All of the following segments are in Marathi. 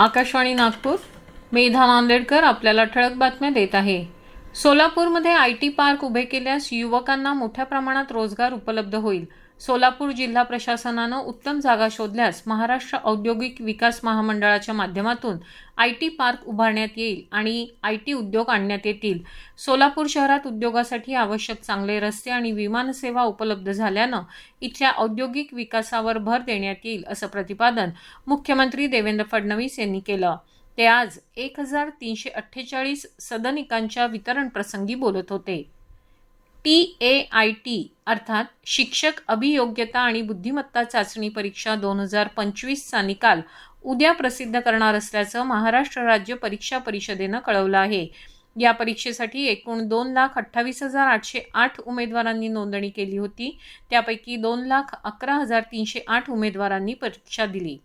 आकाशवाणी नागपूर मेधा नांदेडकर आपल्याला ठळक बातम्या देत आहे. सोलापूरमध्ये आय टी पार्क उभे केल्यास युवकांना मोठ्या प्रमाणात रोजगार उपलब्ध होईल. सोलापूर जिल्हा प्रशासनानं उत्तम जागा शोधल्यास महाराष्ट्र औद्योगिक विकास महामंडळाच्या माध्यमातून आय टी पार्क उभारण्यात येईल आणि आय टी उद्योग आणण्यात येतील. सोलापूर शहरात उद्योगासाठी आवश्यक चांगले रस्ते आणि विमानसेवा उपलब्ध झाल्यानं इथल्या औद्योगिक विकासावर भर देण्यात येईल असं प्रतिपादन मुख्यमंत्री देवेंद्र फडणवीस यांनी केलं. ते आज एक हजार तीनशे अठ्ठेचाळीस सदनिकांच्या वितरण प्रसंगी बोलत होते. टी ए आय टी अर्थात शिक्षक अभियोग्यता आणि बुद्धिमत्ता चाचणी परीक्षा दोन हजार पंचवीसचा निकाल उद्या प्रसिद्ध करणार असल्याचं महाराष्ट्र राज्य परीक्षा परिषदेनं कळवलं आहे. या परीक्षेसाठी एकूण दोन लाख अठ्ठावीस हजार आठशे आठ उमेदवारांनी नोंदणी केली होती. त्यापैकी दोन लाख अकरा हजार तीनशे आठ उमेदवारांनी परीक्षा दिली.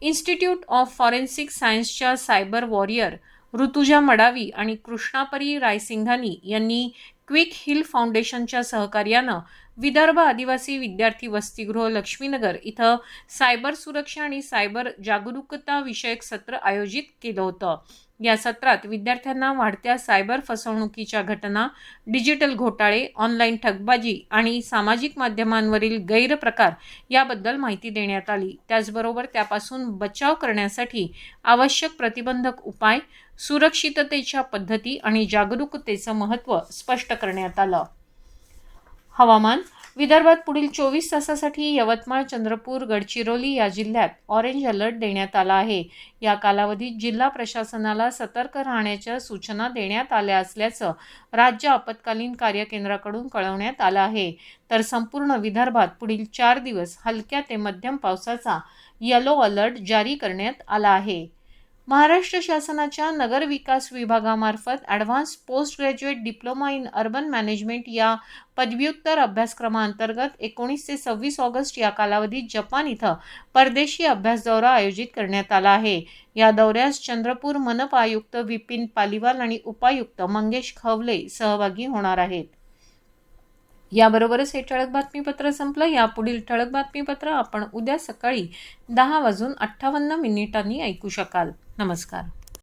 इन्स्टिट्यूट ऑफ फॉरेन्सिक सायन्सच्या सायबर वॉरियर ऋतुजा मडावी आणि कृष्णापरी रायसिंघानी यांनी क्विक हिल फाउंडेशनच्या सहकार्यानं विदर्भ आदिवासी विद्यार्थी वसतिगृह लक्ष्मीनगर इथं सायबर सुरक्षा आणि सायबर जागरूकता विषयक सत्र आयोजित केलं होतं. या सत्रात विद्यार्थ्यांना वाढत्या सायबर फसवणुकीच्या घटना डिजिटल घोटाळे ऑनलाईन ठगबाजी आणि सामाजिक माध्यमांवरील गैरप्रकार याबद्दल माहिती देण्यात आली. त्याचबरोबर त्यापासून बचाव करण्यासाठी आवश्यक प्रतिबंधक उपाय सुरक्षिततेच्या पद्धती आणि जागरूकतेचं महत्त्व स्पष्ट करण्यात आलं. हवामान विदर्भात पुढील चोवीस तासासाठी यवतमाळ चंद्रपूर गडचिरोली या जिल्ह्यात ऑरेंज अलर्ट देण्यात आला आहे. या कालावधीत जिल्हा प्रशासनाला सतर्क राहण्याच्या सूचना देण्यात आल्या असल्याचं राज्य आपत्कालीन कार्य केंद्राकडून कळवण्यात आलं आहे. तर संपूर्ण विदर्भात पुढील चार दिवस हलक्या ते मध्यम पावसाचा येलो अलर्ट जारी करण्यात आला आहे. महाराष्ट्र शासनाच्या नगर विकास विभागामार्फत advance post graduate diploma in urban management या पदव्युत्तर अभ्यासक्रमाअंतर्गत एकोणीस ते सव्वीस ऑगस्ट या कालावधीत जपान इथं परदेशी अभ्यास दौरा आयोजित करण्यात आला आहे. या दौऱ्यास चंद्रपूर मनपा आयुक्त विपिन पालिवाल आणि उपायुक्त मंगेश खवले सहभागी होणार आहेत. याबरोबरच हे ठळक बातमीपत्र संपलं. यापुढील ठळक बातमीपत्र आपण उद्या सकाळी दहा वाजून अठ्ठावन्न मिनिटांनी ऐकू शकाल. नमस्कार